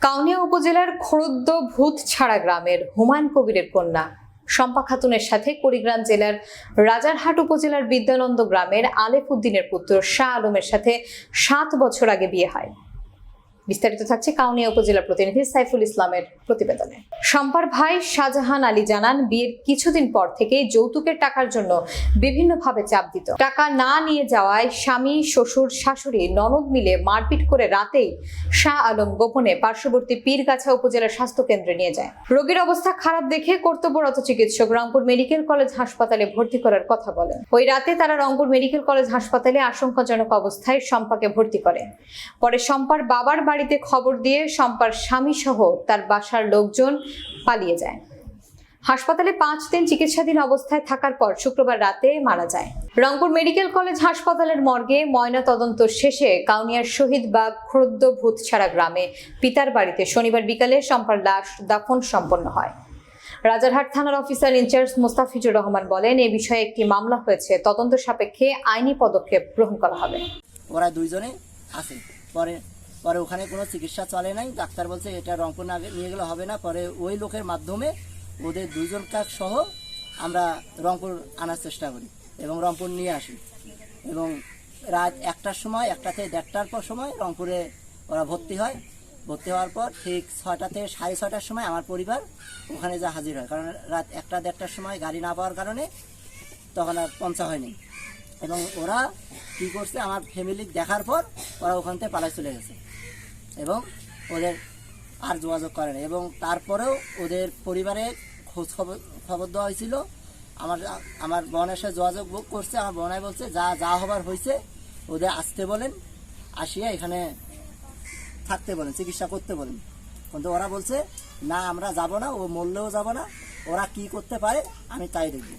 কাউনিয়া উপজেলার খরদ্দ ভূত ছাড়া গ্রামের হুমায়ুন কবিরের কন্যা। শম্পা খাতুনের সাথে কুড়িগ্রাম জেলার রাজারহাট উপজেলার বিদ্যানন্দ গ্রামের আলেফ উদ্দিনের পুত্র শাহ আলমের সাথে সাত বছর আগে বিয়ে হয়। বিস্তারিত থাকছে কাউনিয়া উপজেলা প্রতিনিধি সাইফুল ইসলামের প্রতিবেদনে। সম্পার ভাই শাহজাহান আলী জানান, বিয়ের কিছুদিন পর থেকেই যৌতুকের টাকার জন্য বিভিন্নভাবে চাপ দিত। টাকা না নিয়ে যাওয়ায় স্বামী, শ্বশুর, শাশুড়ি, ননদ মিলে মারপিট করে রাতেই শাহ আলম গোপনে পার্শ্ববর্তী পীরগাছা উপজেলা স্বাস্থ্য কেন্দ্রে নিয়ে যায়। রোগীর অবস্থা খারাপ দেখে কর্তব্যরত চিকিৎসক রংপুর মেডিকেল কলেজ হাসপাতালে ভর্তি করার কথা বলেন। ওই রাতে তারা রংপুর মেডিকেল কলেজ হাসপাতালে আশঙ্কাজনক অবস্থায় শম্পাকে ভর্তি করে। পরে শম্পার বাবার বাড়িতে খবর দিয়ে শম্পার স্বামী সহ তার বাসার লোকজন পালিয়ে যায়। হাসপাতালে পাঁচ দিন চিকিৎসাধীন অবস্থায় থাকার পর শুক্রবার রাতে মারা যায়। রংপুর মেডিকেল কলেজ হাসপাতালের মর্গে ময়না তদন্ত শেষে কাউনিয়ার শহীদ বাগ খরদ্দ ভূতছাড়া গ্রামে পিতার বাড়িতে শনিবার বিকালে শম্পার লাশ দাফন সম্পন্ন হয়। রাজারহাট থানার অফিসার ইনচার্জ মোস্তাফিজুর রহমান বলেন, এ বিষয়ে একটি মামলা হয়েছে। তদন্ত সাপেক্ষে আইনি পদক্ষেপ গ্রহণ করা হবে। ওরা দুইজনে আছে। পরে পরে ওখানে কোনো চিকিৎসা চলে নাই। ডাক্তার বলছে, এটা রংপুর না নিয়ে গেলে হবে না। পরে ওই লোকের মাধ্যমে ওদের দুইজনকার সহ আমরা রংপুর আনার চেষ্টা করি এবং রংপুর নিয়ে আসি। এবং রাত একটার সময়, একটা থেকে দেড়টার পর সময় রংপুরে ওরা ভর্তি হয়। ভর্তি হওয়ার পর ঠিক ছয়টা থেকে সাড়ে ছয়টার সময় আমার পরিবার ওখানে যা হাজির হয়। কারণ রাত একটা দেড়টার সময় গাড়ি না পাওয়ার কারণে তখন আর পৌঁছা হয়নি। এবং ওরা কি করছে, আমার ফ্যামিলি দেখার পর ওরা ওখান থেকে পালায় চলে গেছে। এবং ওদের আর যোগাযোগ করে না এবং তারপরেও ওদের পরিবারে খোঁজ খবর খবর দেওয়া হয়েছিল। আমার আমার বোনের সাথে যোগাযোগ বুক করছে, আমার বোনাই বলছে, যা যা হবার হয়েছে, ওদের আসতে বলেন, আসিয়া এখানে থাকতে বলেন, চিকিৎসা করতে বলেন। কিন্তু ওরা বলছে, না, আমরা যাব না, ও মরলেও যাব না, ওরা কি করতে পারে, আমি তাই দেখব।